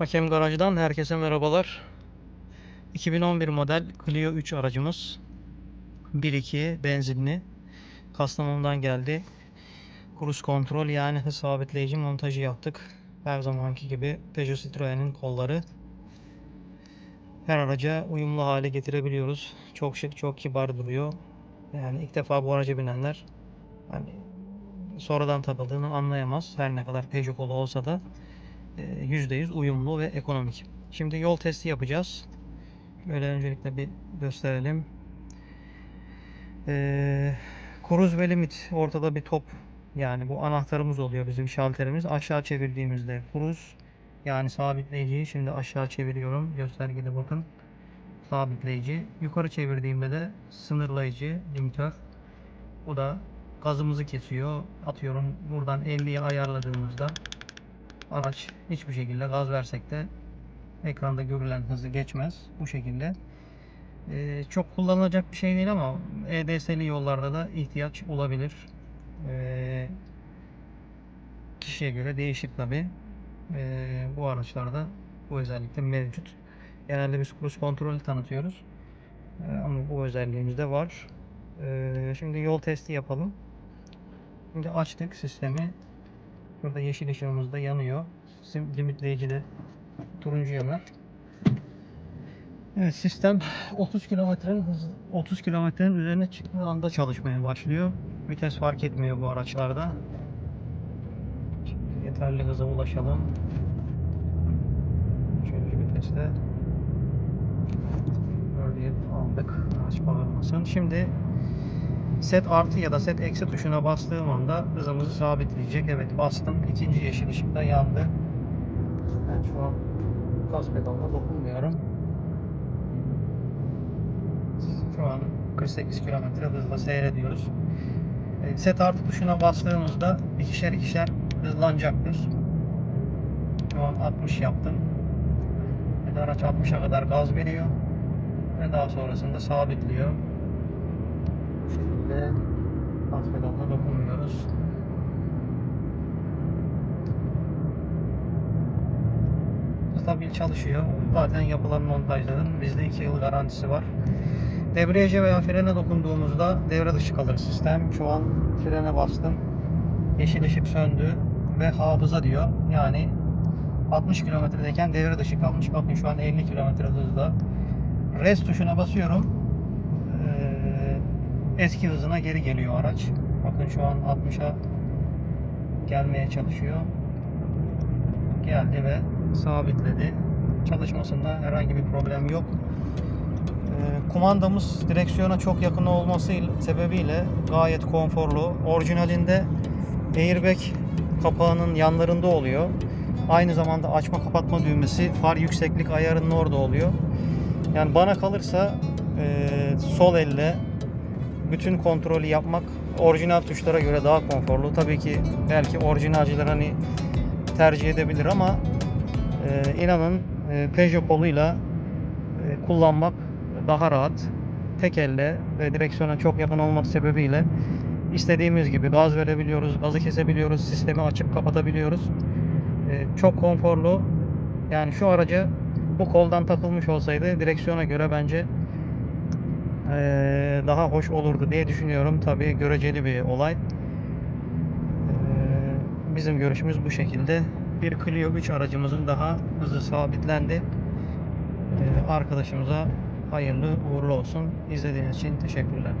Hakem Garaj'dan herkese merhabalar. 2011 model Clio 3 aracımız. 1.2 benzinli. Kastamonu'dan geldi. Cruise kontrol yani hız sabitleyici montajı yaptık. Her zamanki gibi Peugeot Citroen'in kolları. Her araca uyumlu hale getirebiliyoruz. Çok şık, çok kibar duruyor. Yani ilk defa bu araca binenler hani sonradan takıldığını anlayamaz. Her ne kadar Peugeot kolu olsa da %100 uyumlu ve ekonomik. Şimdi yol testi yapacağız. Böyle öncelikle bir gösterelim. Ee, Cruise ve limit ortada bir top yani bu anahtarımız oluyor bizim şalterimiz. Aşağı çevirdiğimizde cruise yani sabitleyiciyi şimdi aşağı çeviriyorum. Göstergede bakın. Sabitleyici. Yukarı çevirdiğimde de sınırlayıcı limitör. Bu da gazımızı kesiyor. Atıyorum buradan 50'ye ayarladığımızda araç hiçbir şekilde gaz versek de ekranda görülen hızı geçmez. Bu şekilde. Ee, çok kullanılacak bir şey değil ama EDS'li yollarda da ihtiyaç olabilir. Ee, kişiye göre değişir tabi. bu araçlarda bu özellikle mevcut. Genelde biz cruise kontrolü tanıtıyoruz. Ee, ama bu özelliğimiz de var. Ee, şimdi yol testi yapalım. Şimdi açtık sistemi. Burada yeşil ışığımız da yanıyor. Sim limitleyici de turuncu yanar. Evet sistem 30 kilometrenin hız 30 kilometrenin üzerine çıktığı anda çalışmaya başlıyor. Vites fark etmiyor bu araçlarda. Şimdi yeterli hıza ulaşalım. Üçüncü viteste. Böyle aldık. Bağırmasın. Şimdi set artı ya da set eksi tuşuna bastığım anda hızımızı sabitleyecek. Evet bastım. İkinci yeşil ışık da yandı. Ben şu an gaz pedalına dokunmuyorum. Şu an 48 km hızla seyrediyoruz. E, Set artı tuşuna bastığımızda ikişer ikişer hızlanacaktır. Şu an 60 yaptım. Ve araç 60'a kadar gaz veriyor. Ve daha sonrasında sabitliyor. Şekilde gaz dokunmuyoruz. Stabil çalışıyor. Zaten yapılan montajların bizde 2 yıl garantisi var. Debriyaja veya frene dokunduğumuzda devre dışı kalır sistem. Şu an frene bastım. Yeşil ışık söndü ve hafıza diyor. Yani 60 kilometredeyken devre dışı kalmış. Bakın şu an 50 kilometre hızda. Rest tuşuna basıyorum. Eski hızına geri geliyor araç. Bakın şu an 60'a gelmeye çalışıyor. Geldi ve sabitledi. Çalışmasında herhangi bir problem yok. Ee, kumandamız direksiyona çok yakın olması sebebiyle gayet konforlu. Orijinalinde airbag kapağının yanlarında oluyor. Aynı zamanda açma kapatma düğmesi far yükseklik ayarının orada oluyor. Yani bana kalırsa e, sol elle bütün kontrolü yapmak orijinal tuşlara göre daha konforlu. Tabii ki belki orijinalciler hani tercih edebilir ama e, inanın e, Peugeot koluyla e, kullanmak daha rahat. Tek elle ve direksiyona çok yakın olması sebebiyle istediğimiz gibi gaz verebiliyoruz, gazı kesebiliyoruz, sistemi açıp kapatabiliyoruz. Ee, çok konforlu. Yani şu araca bu koldan takılmış olsaydı direksiyona göre bence daha hoş olurdu diye düşünüyorum. Tabii göreceli bir olay. Ee, bizim görüşümüz bu şekilde. Bir Clio 3 aracımızın daha hızı sabitlendi. Ee, arkadaşımıza hayırlı uğurlu olsun. İzlediğiniz için teşekkürler.